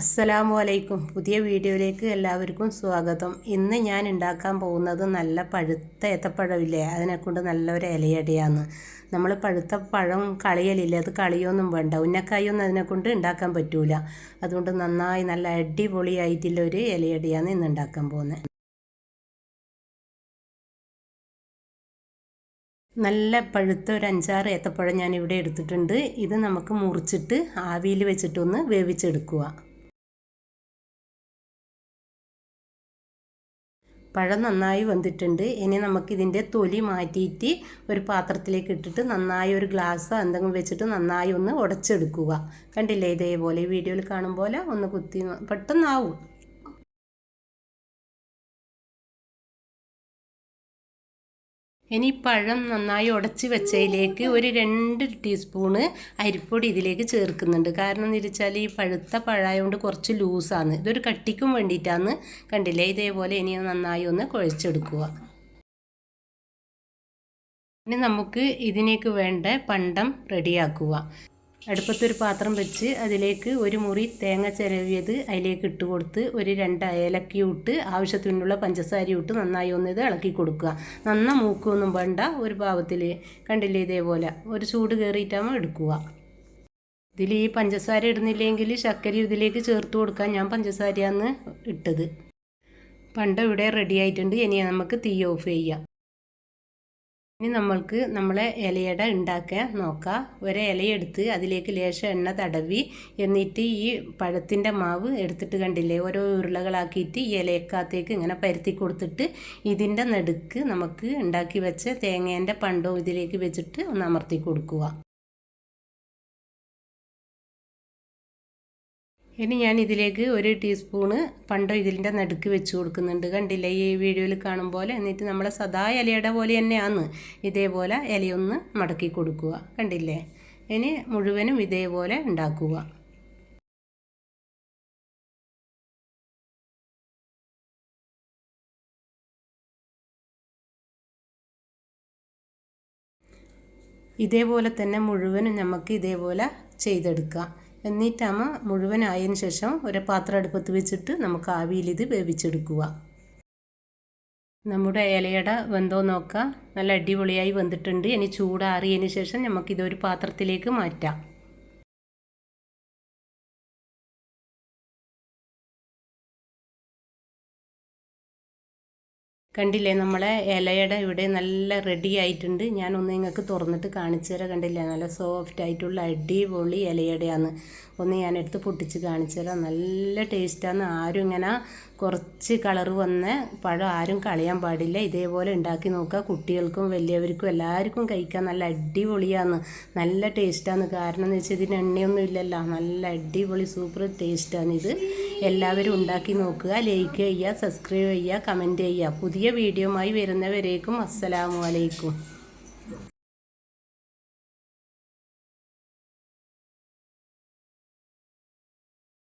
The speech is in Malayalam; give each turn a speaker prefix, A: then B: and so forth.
A: അസ്സലാമു അലൈക്കും പുതിയ വീഡിയോയിലേക്ക് എല്ലാവർക്കും സ്വാഗതം. ഇന്ന് ഞാൻ ഉണ്ടാക്കാൻ പോകുന്നത് നല്ല പഴുത്ത ഏത്തപ്പഴമില്ലേ? അതിനെക്കൊണ്ട് നല്ലൊരു ഇലയടിയാണ്. നമ്മൾ പഴുത്ത പഴം കളിയലില്ലേ? അത് കളിയൊന്നും വേണ്ട. ഉന്നക്കായൊന്നും അതിനെക്കൊണ്ട് ഉണ്ടാക്കാൻ പറ്റൂല. അതുകൊണ്ട് നന്നായി നല്ല അടിപൊളിയായിട്ടുള്ള ഒരു ഇലയടിയാണ് ഇന്ന് ഉണ്ടാക്കാൻ പോകുന്നത്. നല്ല പഴുത്ത ഒരു അഞ്ചാറ് ഏത്തപ്പഴം ഞാൻ ഇവിടെ എടുത്തിട്ടുണ്ട്. ഇത് നമുക്ക് മുറിച്ചിട്ട് ആവിയിൽ വെച്ചിട്ടൊന്ന് വേവിച്ചെടുക്കുക. പഴം നന്നായി വന്നിട്ടുണ്ട്. ഇനി നമുക്കിതിന്റെ തൊലി മാറ്റിയിട്ട് ഒരു പാത്രത്തിലേക്ക് ഇട്ടിട്ട് നന്നായി ഒരു ഗ്ലാസ് എന്തെങ്കിലും വെച്ചിട്ട് നന്നായി ഒന്ന് ഉടച്ചെടുക്കുക. കണ്ടില്ലേ ഇതേപോലെ വീഡിയോയിൽ കാണും പോലെ ഒന്ന് കുത്തി പെട്ടെന്നാവും. ഇനി പഴം നന്നായി ഉടച്ച് വെച്ചതിലേക്ക് ഒരു രണ്ട് ടീസ്പൂണ് അരിപ്പൊടി ഇതിലേക്ക് ചേർക്കുന്നുണ്ട്. കാരണം എന്ന് വെച്ചാൽ ഈ പഴുത്ത പഴമായതുകൊണ്ട് കുറച്ച് ലൂസാണ്. ഇതൊരു കട്ടിക്കും വേണ്ടിയിട്ടാണ് കണ്ടില്ലേ? ഇതേപോലെ ഇനി നന്നായി ഒന്ന് കുഴച്ചെടുക്കുക. ഇനി നമുക്ക് ഇതിനേക്ക് വേണ്ട പണ്ടം റെഡിയാക്കുക. അടുപ്പത്തൊരു പാത്രം വെച്ച് അതിലേക്ക് ഒരു മുറി തേങ്ങ ചിരവിയത് അതിലേക്ക് ഇട്ട് കൊടുത്ത് ഒരു രണ്ട് ഏലക്കി ഇട്ട് ആവശ്യത്തിനുള്ള പഞ്ചസാരയും ഇട്ട് നന്നായി ഒന്ന് ഇത് ഇളക്കി കൊടുക്കുക. നന്ന മൂക്കൊന്നും വേണ്ട ഒരു പാവത്തിൽ കണ്ടില്ലേ ഇതേപോലെ. ഒരു ചൂട് കയറിയിട്ടാകുമ്പോൾ എടുക്കുക. ഇതിൽ ഈ പഞ്ചസാര ഇടുന്നില്ലെങ്കിൽ ശർക്കര ഇതിലേക്ക് ചേർത്ത് കൊടുക്കാൻ ഞാൻ പഞ്ചസാരയാണ് ഇട്ടത്. പണ്ട് ഇവിടെ റെഡി ആയിട്ടുണ്ട്. ഇനി നമുക്ക് തീ ഓഫ് ചെയ്യാം. ഇനി നമ്മൾക്ക് നമ്മളെ ഇലയട ഉണ്ടാക്കാൻ നോക്കാം. ഒരു ഇലയെടുത്ത് അതിലേക്ക് ലേശം എണ്ണ തടവി എന്നിട്ട് ഈ പഴത്തിന്റെ മാവ് എടുത്തിട്ട് കണ്ടില്ലേ ഓരോ ഉരുളകളാക്കിയിട്ട് ഈ ഇലയക്കകത്തേക്ക് ഇങ്ങനെ പരത്തി കൊടുത്തിട്ട് ഇതിന്റെ നടുക്ക് നമുക്ക് ഉണ്ടാക്കി വെച്ച തേങ്ങേന്റെ പണ്ടവും ഇതിലേക്ക് വെച്ചിട്ട് ഒന്ന് അമർത്തി കൊടുക്കുക. ഇനി ഞാൻ ഇതിലേക്ക് ഒരു ടീസ്പൂണ് പണ്ടോ ഇതിന്റെ നടുക്ക് വെച്ച് കൊടുക്കുന്നുണ്ട്. കണ്ടില്ലേ? ഈ വീഡിയോയിൽ കാണും പോലെ എന്നിട്ട് നമ്മളെ സദാ ഇലയുടെ പോലെ തന്നെയാണ് ഇതേപോലെ ഇലയൊന്ന് മടക്കി കൊടുക്കുക. കണ്ടില്ലേ? ഇനി മുഴുവനും ഇതേപോലെ ഉണ്ടാക്കുക. ഇതേപോലെ തന്നെ മുഴുവനും നമുക്ക് ഇതേപോലെ ചെയ്തെടുക്കാം. എന്നിട്ടാകുമ്പോൾ മുഴുവനായതിന് ശേഷം ഒരു പാത്രം അടുപ്പത്ത് വെച്ചിട്ട് നമുക്ക് ആവിയിൽ ഇത് വേവിച്ചെടുക്കുക. നമ്മുടെ ഇലയട വെന്തോ നോക്കാം. നല്ല അടിപൊളിയായി വെന്തിട്ടുണ്ട്. ഇനി ചൂടാറിയതിന് ശേഷം നമുക്കിതൊരു പാത്രത്തിലേക്ക് മാറ്റാം. കണ്ടില്ലേ നമ്മളെ ഇലയുടെ ഇവിടെ നല്ല റെഡി ആയിട്ടുണ്ട്. ഞാനൊന്ന് നിങ്ങൾക്ക് തുറന്നിട്ട് കാണിച്ചു തരാം. കണ്ടില്ലേ? നല്ല സോഫ്റ്റ് ആയിട്ടുള്ള അടിപൊളി ഇലയുടെയാണ്. ഒന്ന് ഞാൻ എടുത്ത് പൊട്ടിച്ച് കാണിച്ചു തരാം. നല്ല ടേസ്റ്റാണ് ആരും ഇങ്ങനെ കുറച്ച് കളർ വന്ന പഴം ആരും കളയാൻ പാടില്ല. ഇതേപോലെ ഉണ്ടാക്കി നോക്കുക. കുട്ടികൾക്കും വലിയവർക്കും എല്ലാവർക്കും കഴിക്കാൻ നല്ല അടിപൊളിയാണ്. നല്ല ടേസ്റ്റാണ് കാരണം എന്ന് വെച്ചാൽ ഇതിന് എണ്ണയൊന്നും ഇല്ലല്ലോ. നല്ല അടിപൊളി സൂപ്പർ ടേസ്റ്റാണ് ഇത്. എല്ലാവരും ഉണ്ടാക്കി നോക്കുക ലൈക്ക് ചെയ്യുക സബ്സ്ക്രൈബ് ചെയ്യുക കമന്റ് ചെയ്യുക. പുതിയ വീഡിയോമായി വരുന്നവരേക്കും അസ്സലാമു അലൈക്കും.